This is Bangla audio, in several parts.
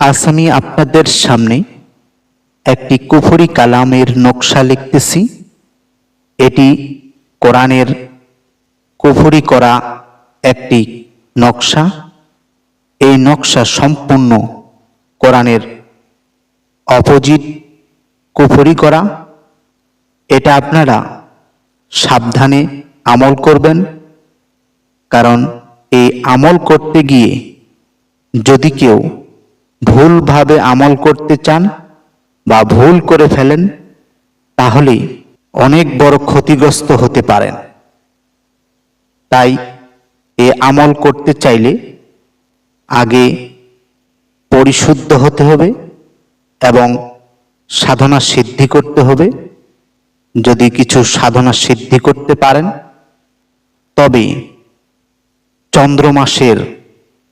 আজ আমি আপনাদের সামনে একটি কুফরি কালামের নকশা লিখতেছি। এটি কোরআনের কুফরি করা একটি নকশা। এই নকশা সম্পূর্ণ কোরআনের অপোজিট কুফরি করা। এটা আপনারা সাবধানে আমল করবেন, কারণ এই আমল করতে গিয়ে যদি কেউ ভুলভাবে আমল করতে চান বা ভুল করে ফেলেন, তাহলে অনেক বড় ক্ষতিগ্রস্ত হতে পারেন। তাই এ আমল করতে চাইলে আগে পরিশুদ্ধ হতে হবে এবং সাধনা সিদ্ধি করতে হবে। যদি কিছু সাধনা সিদ্ধি করতে পারেন, তবে চন্দ্র মাসের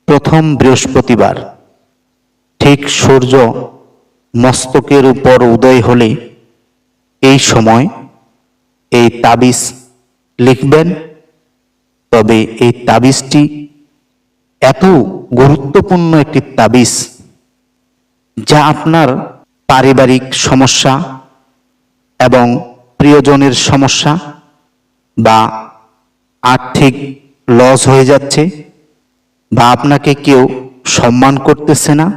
প্রথম বৃহস্পতিবার ঠিক সূর্য মস্তকের উপর উদয় হলে এই সময় এই তাবিজ লিখবেন। তবে এই তাবিজটি এত গুরুত্বপূর্ণ একটি তাবিজ যা আপনার পারিবারিক সমস্যা এবং প্রিয়জনের সমস্যা বা আর্থিক লস হয়ে যাচ্ছে বা আপনাকে কেউ সম্মান করতেছে না।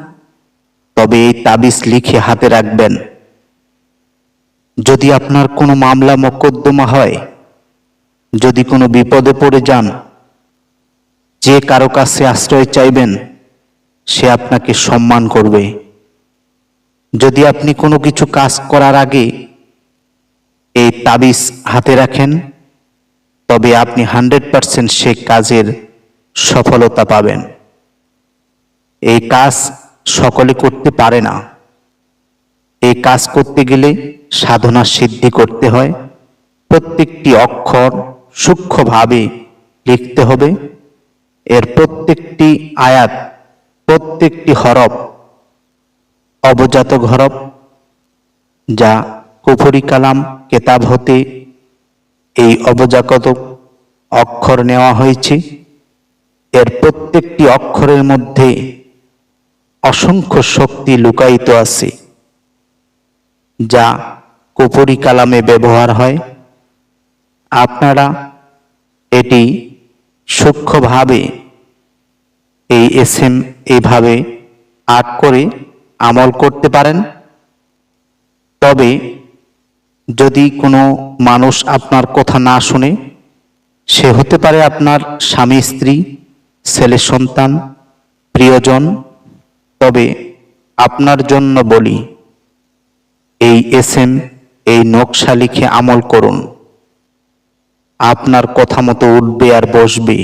তবে এই তাবিজ লিখে হাতে রাখবেন। যদি আপনার কোনো মামলা মকদ্দমা হয়, যদি কোনো বিপদে পড়ে যান, যে কারও কাছে আশ্রয় চাইবেন, সে আপনাকে সম্মান করবে। যদি আপনি কোনো কিছু কাজ করার আগে এই তাবিজ হাতে রাখেন, তবে আপনি হান্ড্রেড পারসেন্ট সে কাজের সফলতা পাবেন। এই কাজ সকলে করতে পারে না। এই কাজ করতে গেলে সাধনা সিদ্ধি করতে হয়। প্রত্যেকটি অক্ষর সূক্ষ্মভাবে লিখতে হবে। এর প্রত্যেকটি আয়াত, প্রত্যেকটি হরফ অবজাত হরফ যা কুফরি কালাম কেতাব হতে এই অবজাগত অক্ষর নেওয়া হয়েছে। এর প্রত্যেকটি অক্ষরের মধ্যে অসংখ্য শক্তি লুকায়িত আছে, যা কুপুরি কালামে ব্যবহার হয়। আপনারা এটি সূক্ষ্মভাবে এই এস এম এইভাবে আর্ট করে আমল করতে পারেন। তবে যদি কোনো মানুষ আপনার কথা না শুনে, সে হতে পারে আপনার স্বামী, স্ত্রী, ছেলে, সন্তান, প্রিয়জন তবে আপনার জন্য বলি, এই এস এম এই নকশা লিখে আমল করুন। আপনার কথা মতো উঠবে আর বসবে।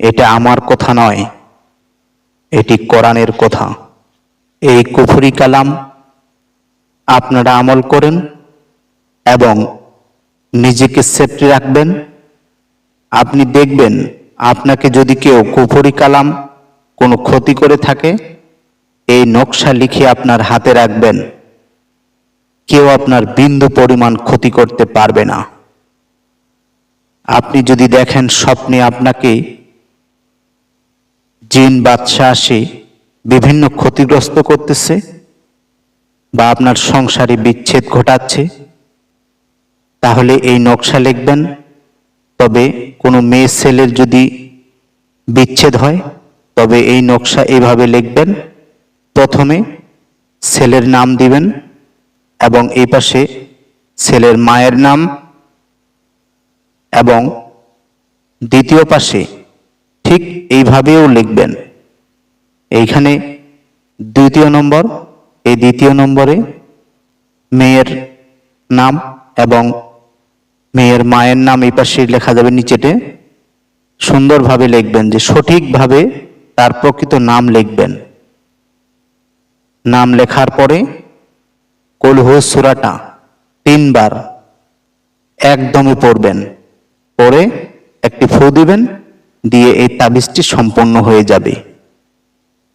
এটা আমার কথা নয়, এটি কোরআনের কথা। এই কুফরি কালাম আপনারা আমল করেন এবং নিজেকে সেফটি রাখবেন। আপনি দেখবেন আপনাকে যদি কেউ কুফরি কালাম কোনো ক্ষতি করে থাকে এই নকশা লিখে আপনার হাতে রাখবেন। কেউ আপনার বিন্দু পরিমাণ ক্ষতি করতে পারবে না। আপনি যদি দেখেন স্বপ্নে আপনাকে জিন বাদশাহ আসে বিভিন্ন ক্ষতিগ্রস্ত করতেছে বা আপনার সংসারে বিচ্ছেদ ঘটাচ্ছে, তাহলে এই নকশা লিখবেন। তবে কোনো মেয়ে ছেলের যদি বিচ্ছেদ হয়, তবে এই নকশা এইভাবে লিখবেন। প্রথমে ছেলের নাম দিবেন এবং এই পাশে ছেলের মায়ের নাম এবং দ্বিতীয় পাশে ঠিক এইভাবেও লিখবেন। এইখানে দ্বিতীয় নম্বর, এই দ্বিতীয় নম্বরে মেয়ের নাম এবং মেয়ের মায়ের নাম এই পাশে লেখা যাবে নিচেতে। সুন্দরভাবে লিখবেন যে সঠিকভাবে তার প্রকৃত নাম লিখবেন। নাম লেখার পরে কলহু সুরাটা তিনবার একদমে পড়বেন। পরে একটি ফু দিবেন, দিয়ে এই তাবিজটি সম্পন্ন হয়ে যাবে।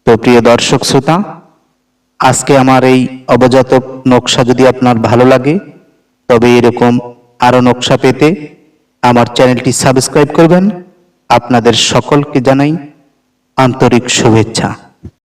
তো প্রিয় দর্শক শ্রোতা, আজকে আমার এই অবজাত নকশা যদি আপনার ভালো লাগে, তবে এরকম আরও নকশা পেতে আমার চ্যানেলটি সাবস্ক্রাইব করবেন। আপনাদের সকলকে জানাই আন্তরিক শুভেচ্ছা।